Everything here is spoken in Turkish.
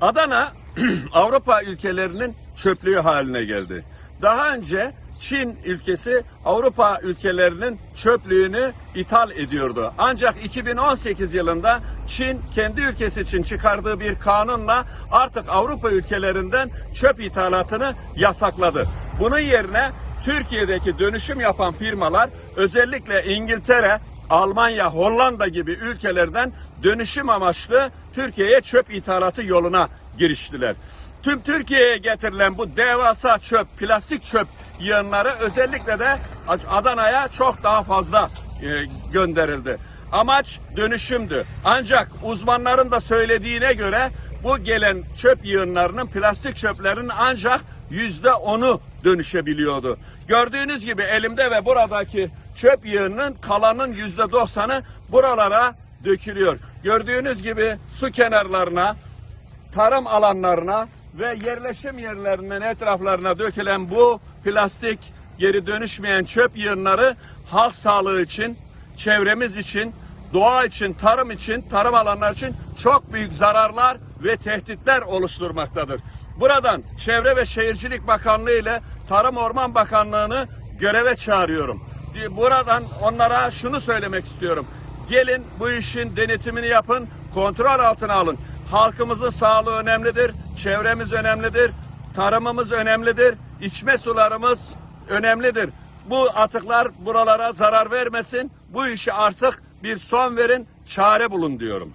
Adana Avrupa ülkelerinin çöplüğü haline geldi. Daha önce Çin ülkesi Avrupa ülkelerinin çöplüğünü ithal ediyordu. Ancak 2018 yılında Çin kendi ülkesi için çıkardığı bir kanunla artık Avrupa ülkelerinden çöp ithalatını yasakladı. Bunun yerine Türkiye'deki dönüşüm yapan firmalar özellikle İngiltere, Almanya, Hollanda gibi ülkelerden dönüşüm amaçlı Türkiye'ye çöp ithalatı yoluna giriştiler. Tüm Türkiye'ye getirilen bu devasa çöp, plastik çöp yığınları özellikle de Adana'ya çok daha fazla e, gönderildi. Amaç dönüşümdü. Ancak uzmanların da söylediğine göre bu gelen çöp yığınlarının plastik çöplerin ancak yüzde onu dönüşebiliyordu. Gördüğünüz gibi elimde ve buradaki çöp yığınının kalanın yüzde doksanı buralara dökülüyor. Gördüğünüz gibi su kenarlarına, tarım alanlarına ve yerleşim yerlerinin etraflarına dökülen bu plastik geri dönüşmeyen çöp yığınları halk sağlığı için, çevremiz için, doğa için, tarım için, tarım alanları için çok büyük zararlar ve tehditler oluşturmaktadır. Buradan Çevre ve Şehircilik Bakanlığı ile Tarım Orman Bakanlığı'nı göreve çağırıyorum. Buradan onlara şunu söylemek istiyorum. Gelin bu işin denetimini yapın, kontrol altına alın. Halkımızın sağlığı önemlidir, çevremiz önemlidir, tarımımız önemlidir, içme sularımız önemlidir. Bu atıklar buralara zarar vermesin. Bu işi artık bir son verin, çare bulun diyorum.